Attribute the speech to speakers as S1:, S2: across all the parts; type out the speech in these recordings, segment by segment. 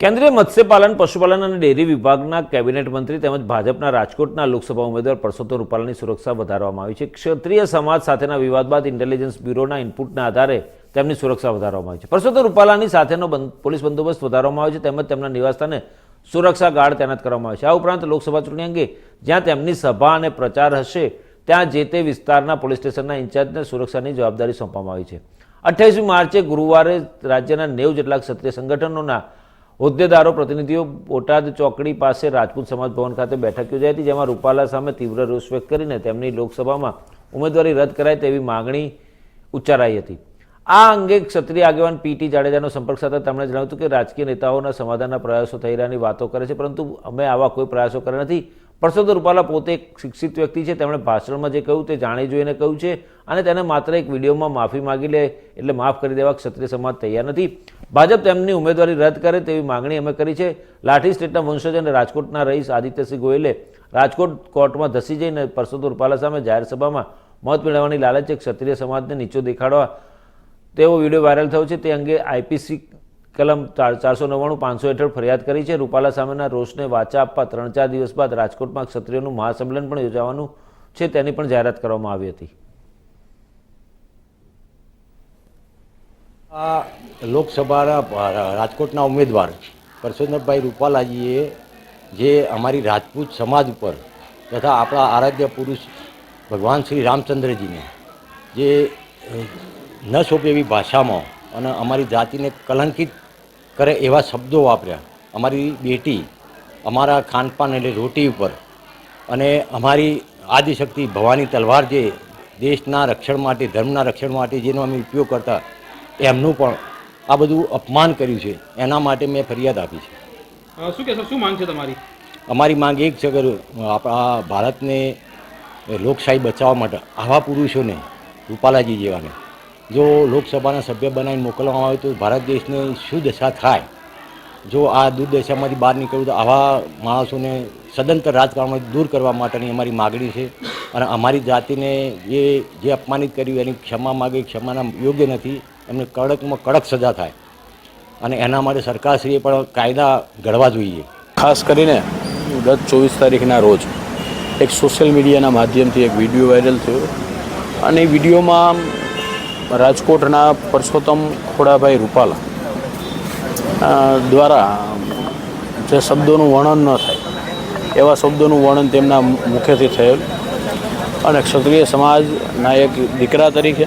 S1: કેન્દ્રીય મત્સ્યપાલન, પશુપાલન અને ડેરી વિભાગના કેબિનેટ મંત્રી તેમજ ભાજપના રાજકોટના લોકસભા ઉમેદવાર પરસોત્તમ રૂપાલાની સુરક્ષા વધારવામાં આવી છે. ક્ષત્રિય સમાજ સાથેના વિવાદ બાદ ઇન્ટેલિજન્સ બ્યુરોના ઇનપુટના આધારે તેમની સુરક્ષા વધારવામાં આવી છે. પરસોત્તમ રૂપાલાની સાથેનો પોલીસ બંદોબસ્ત વધારવામાં આવ્યો છે તેમજ તેમના નિવાસસ્થાને સુરક્ષા ગાર્ડ તૈનાત કરવામાં આવે છે. આ ઉપરાંત લોકસભા ચૂંટણી અંગે જ્યાં તેમની સભા અને પ્રચાર હશે, ત્યાં જે તે વિસ્તારના પોલીસ સ્ટેશનના ઇન્ચાર્જને સુરક્ષાની જવાબદારી સોંપવામાં આવી છે. અઠ્યાવીસમી માર્ચે ગુરુવારે રાજ્યના નેવ જેટલા ક્ષત્રિય સંગઠનોના હોદ્દેદારો, પ્રતિનિધિઓ બોટાદ ચોકડી પાસે રાજપૂત સમાજ ભવન ખાતે બેઠક યોજાઈ હતી, જેમાં રૂપાલા સામે તીવ્ર રોષ વ્યક્ત કરીને તેમની લોકસભામાં ઉમેદવારી રદ કરાય તેવી માગણી ઉચ્ચારાઈ હતી. આ અંગે ક્ષત્રિય આગેવાન પીટી જાડેજાનો સંપર્ક સાથે તેમણે જણાવ્યું હતું કે રાજકીય નેતાઓના સમાધાનના પ્રયાસો થઈ રહ્યાની વાતો કરે છે, પરંતુ અમે આવા કોઈ પ્રયાસો કર્યા નથી. પરસોત્તમ રૂપાલા પોતે એક શિક્ષિત વ્યક્તિ છે. તેમણે ભાષણમાં જે કહ્યું તે જાણી જોઈને કહ્યું છે અને તેને માત્ર એક વિડીયોમાં માફી માગી લે એટલે માફ કરી દેવા ક્ષત્રિય સમાજ તૈયાર નથી. ભાજપ તેમની ઉમેદવારી રદ કરે તેવી માગણી અમે કરી છે. લાઠી સ્ટેટના વંશજ અને રાજકોટના રહીશ આદિત્યસિંહ ગોયલે રાજકોટ કોર્ટમાં ધસી જઈને પરસોદ રૂપાલા સામે જાહેર સભામાં મત મેળવવાની લાલચે ક્ષત્રિય સમાજને નીચો દેખાડવા તેવો વીડિયો વાયરલ થયો છે. તે અંગે આઈપીસી કલમ ચારસો નવ્વાણું, પાંચસો હેઠળ ફરિયાદ કરી છે. રૂપાલા સામેના રોષને વાચા આપવા ત્રણ ચાર દિવસ બાદ રાજકોટમાં ક્ષત્રિયોનું મહાસંમેલન પણ યોજાવાનું છે. તેની પણ જાહેરાત કરવામાં આવી હતી.
S2: આ લોકસભાના રાજકોટના ઉમેદવાર પરસોત્તમભાઈ રૂપાલાજીએ જે અમારી રાજપૂત સમાજ ઉપર તથા આપણા આરાધ્ય પુરુષ ભગવાન શ્રી રામચંદ્રજીને જે ન શોભે એવી ભાષામાં અને અમારી જાતિને કલંકિત કરે એવા શબ્દો વાપર્યા. અમારી બેટી અમારા ખાનપાન એટલે રોટી ઉપર અને અમારી આદિશક્તિ ભવાની તલવાર જે દેશના રક્ષણ માટે ધર્મના રક્ષણ માટે જેનો અમે ઉપયોગ કરતા એમનું પણ આ બધું અપમાન કર્યું છે. એના માટે મેં ફરિયાદ આપી છે.
S3: શું કહેશો? શું માંગ છે તમારી?
S2: અમારી માંગ એક છે કે આપણા ભારતને લોકશાહી બચાવવા માટે આવા પુરુષોને રૂપાલાજી જેવાને જો લોકસભાના સભ્ય બનાવીને મોકલવામાં આવે તો ભારત દેશને શું દશા થાય? જો આ દુર્દશામાંથી બહાર નીકળવું તો આવા માણસોને સદંતર રાજકારણમાંથી દૂર કરવા માટેની અમારી માગણી છે અને અમારી જાતિને જે જે અપમાનિત કર્યું એની ક્ષમા માગે, ક્ષમાના યોગ્ય નથી, એમને કડકમાં કડક સજા થાય. અને એના માટે સરકારશ્રીએ પણ કાયદા ઘડવા જોઈએ.
S4: ખાસ કરીને ગત ચોવીસ તારીખના રોજ એક સોશિયલ મીડિયાના માધ્યમથી એક વીડિયો વાયરલ થયો. અને વિડીયોમાં રાજકોટના પરસોત્તમ ખોડાભાઈ રૂપાલા દ્વારા જે શબ્દોનું વર્ણન ન થાય, એવા શબ્દોનું વર્ણન તેમના મુખેથી થયેલ. અને ક્ષત્રિય સમાજના એક દીકરા તરીકે,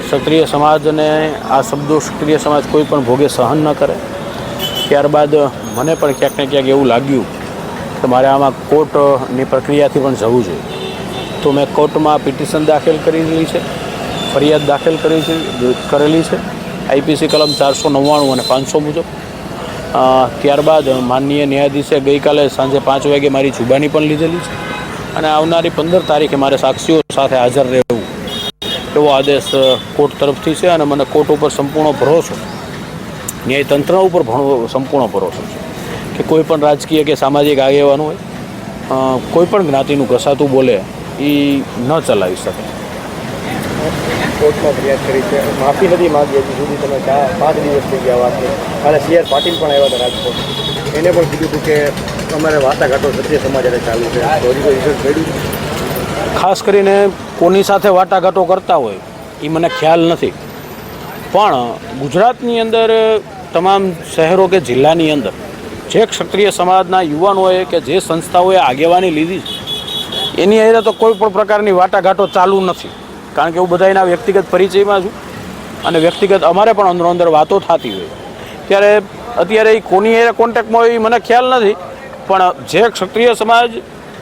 S4: ક્ષત્રિય સમાજને આ શબ્દો ક્ષત્રિય સમાજ કોઈ પણ ભોગે સહન ન કરે. ત્યારબાદ મને પણ ક્યાંક ને ક્યાંક એવું લાગ્યું કે મારે આમાં કોર્ટની પ્રક્રિયાથી પણ જવું જોઈએ. તો મેં કોર્ટમાં પિટિશન દાખલ કરી દીધી છે. ફરિયાદ દાખલ કરી છે કરેલી છે. આઈપીસી કલમ ચારસો નવ્વાણું અને પાંચસો મુજબ. ત્યારબાદ માનનીય ન્યાયાધીશે ગઈકાલે સાંજે પાંચ વાગે મારી જુબાની પણ લીધેલી છે અને આવનારી પંદર તારીખે મારે સાક્ષીઓ સાથે હાજર રહેવું એવો આદેશ કોર્ટ તરફથી છે અને મને કોર્ટ ઉપર સંપૂર્ણ ભરોસો ન્યાયતંત્ર ઉપર સંપૂર્ણ ભરોસો છે કે કોઈ પણ રાજકીય કે સામાજિક આગેવાન હોય કોઈ પણ જ્ઞાતિનું ઘસાતું બોલે એ ન ચલાવી શકે.
S5: કોર્ટમાં ફરિયાદ કરી છે. માફી નથી માગી, હજી સુધી તમે ચાર, પાંચ દિવસ થઈ ગયા વાત અને સી આર પાટીલ પણ આવ્યા હતા રાજકોટ એને પણ કીધું હતું કે અમારે વાટાઘાટો સત્ય સમાજ ચાલુ છે. હજી કોઈ રિઝલ્ટ મળ્યું
S4: ખાસ કરીને કોની સાથે વાટાઘાટો કરતા હોય એ મને ખ્યાલ નથી. પણ ગુજરાતની અંદર, તમામ શહેરો કે જિલ્લાની અંદર, જે ક્ષત્રિય સમાજના યુવાનોએ કે જે સંસ્થાઓએ આગેવાની લીધી છે, એની અંદર તો કોઈ પણ પ્રકારની વાટાઘાટો ચાલુ નથી. કારણ કે હું બધાના વ્યક્તિગત પરિચયમાં છું અને વ્યક્તિગત અમારે પણ અંદરો અંદર વાતો થતી હોય. ત્યારે અત્યારે એ કોની હારે કોન્ટેક્ટમાં હોય એ મને ખ્યાલ નથી, પણ જે ક્ષત્રિય સમાજ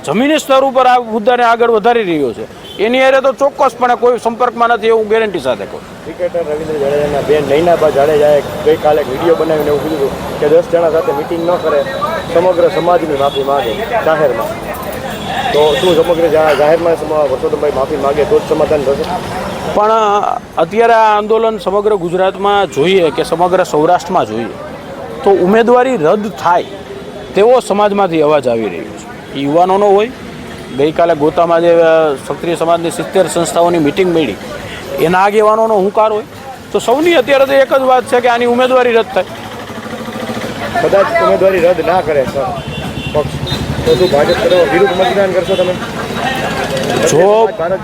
S4: જમીની સ્તર ઉપર આ મુદ્દાને આગળ વધારી રહ્યો છે, એની અરે તો ચોક્કસપણે કોઈ સંપર્કમાં નથી એવું ગેરંટી સાથે કહું.
S5: ક્રિકેટર રવિન્દ્ર જાડેજાના બેન નૈનાબા જાડેજાએ ગઈકાલે એક વીડિયો બનાવીને એવું કીધું કે દસ જણા સાથે મિટિંગ ન કરે, સમગ્ર સમાજની માફી માગે જાહેરમાં તો શું સમગ્ર જાહેરમાં સમા- માફી માગે તો જ સમાધાન થશે?
S4: પણ અત્યારે આ આંદોલન સમગ્ર ગુજરાતમાં જોઈએ કે સમગ્ર સૌરાષ્ટ્રમાં જોઈએ તો ઉમેદવારી રદ થાય તેવો સમાજમાંથી અવાજ આવી રહ્યો છે. યુવાનોનો હોય. ગઈકાલે ગોતામાં જે ક્ષત્રિય સમાજની સિત્તેર સંસ્થાઓની મિટિંગ મળી એના આગેવાનોનો હુંકાર હોય તો સૌની અત્યારે તો એક જ વાત છે કે આની ઉમેદવારી રદ થાય.
S5: કદાચ ઉમેદવારી રદ ના કરે સર. પક્ષ. તો શું ભાજપ વિરુદ્ધ મતદાન કરશો તમે?
S4: જો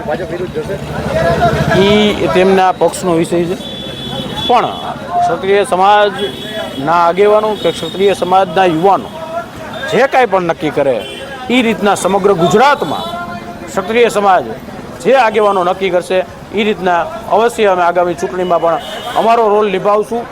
S5: ભાજપ વિરુદ્ધ જશે?
S4: એ તેમના પક્ષનો વિષય છે. પણ ક્ષત્રિય સમાજના આગેવાનો કે ક્ષત્રિય સમાજના યુવાનો જે કાંઈ પણ નક્કી કરે એ રીતના સમગ્ર ગુજરાતમાં ક્ષત્રિય સમાજ જે આગેવાનો નક્કી કરશે એ રીતના અવશ્ય અમે આગામી ચૂંટણીમાં પણ અમારો રોલ નિભાવશું.